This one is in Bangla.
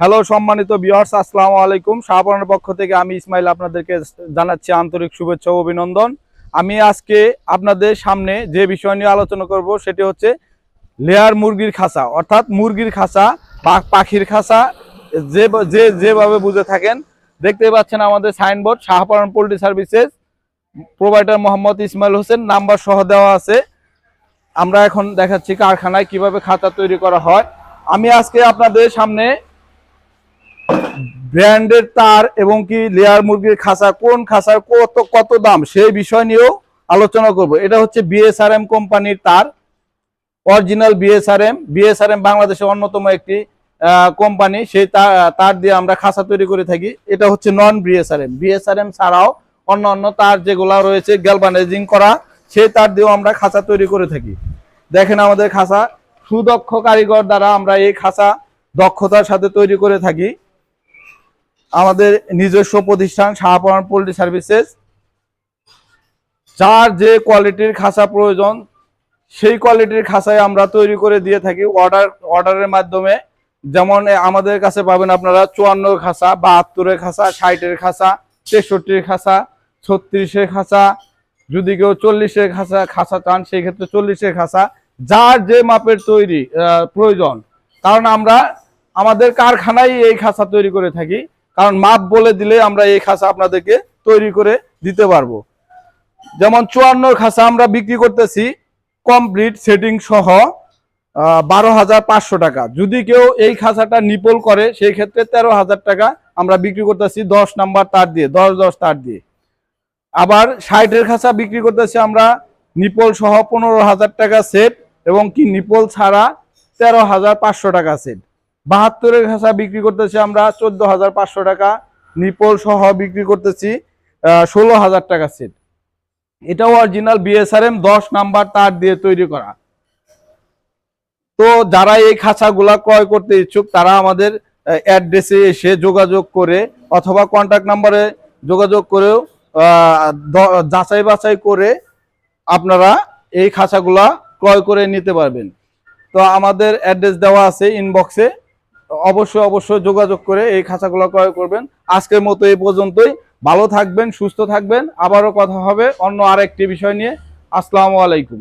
হ্যালো সম্মানিত বিহার্স আসসালামু আলাইকুম। শাহপুরানের পক্ষ থেকে আমি ইসমাইল আপনাদেরকে জানাচ্ছি আন্তরিক শুভেচ্ছা ও অভিনন্দন। আমি আজকে আপনাদের সামনে যে বিষয় নিয়ে আলোচনা করব, সেটি হচ্ছে লেয়ার মুরগির খাঁচা, অর্থাৎ মুরগির খাঁচা পাখির খাঁচা, যে যে, যেভাবে বুঝে থাকেন। দেখতে পাচ্ছেন আমাদের signboard Shahporan poultry services, provider Mohammad Ismail Hossain, number সহ দেওয়া আছে। আমরা এখন দেখাচ্ছি কারখানায় কীভাবে খাঁচা তৈরি করা হয়। আমি আজকে আপনাদের সামনে ব্র্যান্ডের তার এবং কি লেয়ার মুরগির খাঁচা, কোন খাঁচার কত কত দাম, সেই বিষয় নিয়েও আলোচনা করব। এটা হচ্ছে বিএসআরএম কোম্পানির তার, অরিজিনাল বিএসআরএম বিএসআরএম বাংলাদেশের অন্যতম একটি কোম্পানি। সেই তার দিয়ে আমরা খাঁচা তৈরি করে থাকি। এটা হচ্ছে নন বিএসআরএম বিএসআরএম ছাড়াও অন্য অন্য তার যেগুলা রয়েছে গ্যালভানাইজিং করা, সেই তার দিয়েও আমরা খাঁচা তৈরি করে থাকি। দেখেন আমাদের খাঁচা, সুদক্ষ কারিগর দ্বারা আমরা এই খাঁচা দক্ষতার সাথে তৈরি করে থাকি। আমাদের নিজস্ব প্রতিষ্ঠান শাহপুরান পোল্ট্রি সার্ভিসেস। যার যে কোয়ালিটির খাঁচা প্রয়োজন, সেই কোয়ালিটির খাঁচাই আমরা তৈরি করে দিয়ে থাকি অর্ডার অর্ডারের মাধ্যমে। যেমন আমাদের কাছে পাবেন আপনারা চুয়ান্ন খাঁচা বাহাত্তরের খাঁচা ষাটের খাঁচা তেষট্টির খাঁচা ছত্রিশের খাঁচা যদি কেউ চল্লিশের খাঁচা খাঁচা চান, সেই ক্ষেত্রে চল্লিশের খাঁচা যার যে মাপের তৈরি প্রয়োজন কারণ আমরা আমাদের কারখানায় এই খাঁচা তৈরি করে থাকি। কারণ মাপ বলে দিলে আমরা এই খাঁচা আপনাদেরকে তৈরি করে দিতে পারব। যেমন চুয়ান্ন খাঁচা আমরা বিক্রি করতেছি কমপ্লিট সেটিং সহ বারো হাজার পাঁচশো টাকা। যদি কেউ এই খাঁচাটা নিপল করে, সেই ক্ষেত্রে তেরো হাজার টাকা আমরা বিক্রি করতেছি দশ নাম্বার তার দিয়ে, দশ দশ তার দিয়ে। আবার ষাটের খাঁচা বিক্রি করতেছি আমরা নিপল সহ পনেরো হাজার টাকা সেট এবং কি নিপল ছাড়া তেরো হাজার পাঁচশো টাকা সেট। বাহাত্তরের খাঁচা বিক্রি করতেছি আমরা চোদ্দ হাজার পাঁচশো টাকা, নিপল সহ বিক্রি করতেছি ষোলো হাজার টাকা সেট এটাও অরিজিনাল বিএসআরএম দশ নাম্বার তার দিয়ে তৈরি করা। তো যারা এই খাঁচাগুলা ক্রয় করতে ইচ্ছুক, তারা আমাদের অ্যাড্রেসে এসে যোগাযোগ করে অথবা কন্ট্যাক্ট নাম্বারে যোগাযোগ করেও যাচাই বাছাই করে আপনারা এই খাঁচাগুলা ক্রয় করে নিতে পারবেন। তো আমাদের অ্যাড্রেস দেওয়া আছে ইনবক্সে অবশ্যই অবশ্যই যোগাযোগ করে এই খাঁচাগুলো ক্রয় করবেন। আজকের মতো এই পর্যন্তই। ভালো থাকবেন, সুস্থ থাকবেন। আবারও কথা হবে অন্য আরেকটি বিষয় নিয়ে। আসসালামু আলাইকুম।